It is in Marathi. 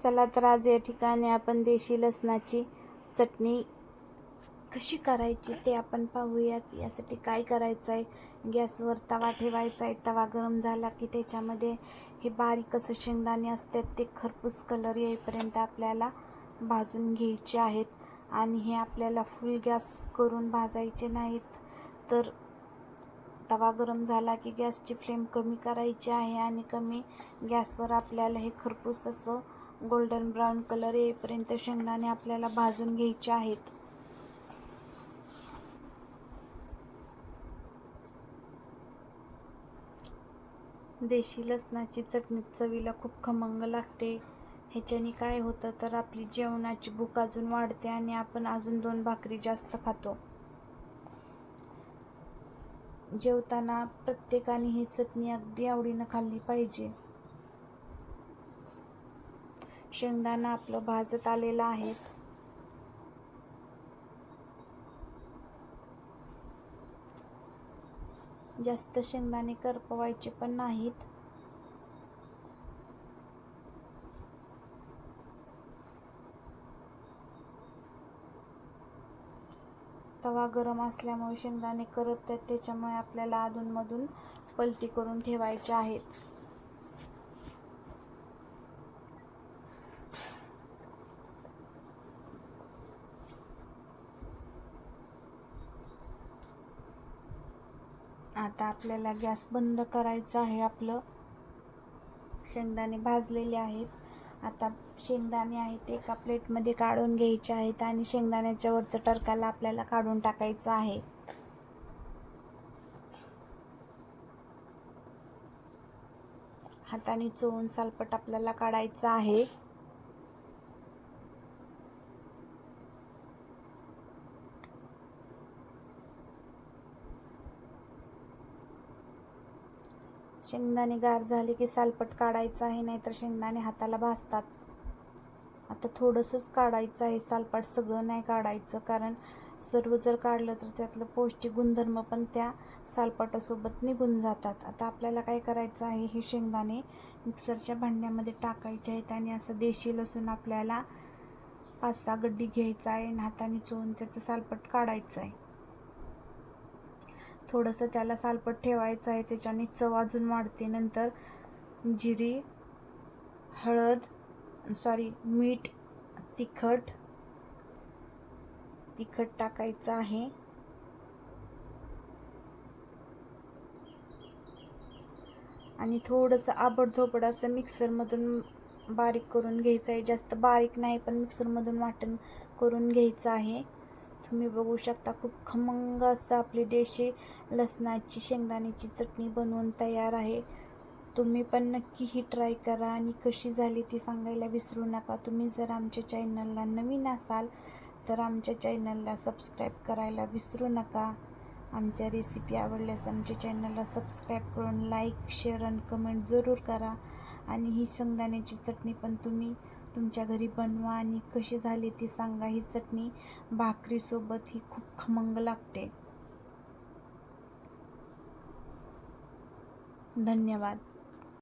चला तर आज या ठिकाणी आपण देशी लसणाची चटणी कशी करायची ते आपण पाहूयात. यासाठी काय करायचं आहे गॅसवर तवा ठेवायचा आहे तवा गरम झाला की त्याच्यामध्ये हे बारीक असं शेंगदाणे असतात ते खरपूस कलर येईपर्यंत आपल्याला भाजून घ्यायचे आहेत. आणि हे आपल्याला फुल गॅस करून भाजायचे नाहीत. तर तवा गरम झाला की गॅसची फ्लेम कमी करायची आहे आणि कमी गॅसवर आपल्याला हे खरपूस असं गोल्डन ब्राऊन कलर येईपर्यंत शेंगदाणे आपल्याला भाजून घ्यायचे आहेत. देशी लसणाची चटणी चवीला खूप खमंग लागते. ह्याच्याने काय होतं तर आपली जेवणाची भूक अजून वाढते आणि आपण अजून दोन भाकरी जास्त खातो. जेवताना प्रत्येकाने ही चटणी अगदी आवडीनं खाल्ली पाहिजे. शेंगदाणा आपलं भाजत आलेलं आहे जास्त शेंगदाणे करपवायचे पण नाहीत. तवा गरम असल्यामुळे शेंगदाणे करपतात त्याच्यामुळे आपल्याला अधूनमधून पलटी करून ठेवायचे आहेत. आता आपल्याला गॅस बंद करायचं आहे आपलं. शेंगदाणे भाजलेले आहेत. आता शेंगदाणे आहेत ते एका प्लेटमध्ये काढून घ्यायचे आहेत आणि शेंगदाण्याच्या वरचं टरकाला आपल्याला काढून टाकायचं आहे. हाताने चोळून सालपट आपल्याला काढायचं आहे. शेंगदाणे गार झाले की सालपट काढायचं आहे नाहीतर शेंगदाणे हाताला भाजतात. आता थोडंसंच काढायचं आहे सालपट सगळं नाही काढायचं कारण सर्व जर काढलं तर त्यातलं पौष्टिक गुणधर्म पण त्या सालपटासोबत निघून जातात. आता आपल्याला काय करायचं आहे हे शेंगदाणे मिक्सरच्या भांड्यामध्ये टाकायचे आहेत आणि असं देशी लसूण आपल्याला पाच सहा गड्डी घ्यायचा आहे आणि हाताने चोळून त्याचं सालपट काढायचं आहे. थोडंसं त्याला सालपट ठेवायचं आहे त्याच्याने चव अजून वाढते. नंतर जिरी हळद सॉरी मीठ तिखट तिखट टाकायचं आहे. आणि थोडंसं आबडधोबड असं मिक्सरमधून बारीक करून घ्यायचं आहे. जास्त बारीक नाही पण मिक्सरमधून वाटण करून घ्यायचं आहे. तुम्ही बघू शकता खूप खमंग असं आपली देशी लसणाची शेंगदाण्याची चटणी बनवून तयार आहे. तुम्ही पण नक्की ही ट्राय करा आणि कशी झाली ती सांगायला विसरू नका. तुम्ही जर आमच्या चॅनलला नवीन असाल तर आमच्या चॅनलला सबस्क्राईब करायला विसरू नका. आमच्या रेसिपी आवडल्यास आमच्या चॅनलला सबस्क्राईब करून लाईक शेअर आणि कमेंट जरूर करा. आणि ही शेंगदाण्याची चटणी पण तुम्ही तुमच्या घरी बनवा आणि कशी झाली ती सांगा. ही चटणी भाकरीसोबत ही खूप खमंग लागते. धन्यवाद.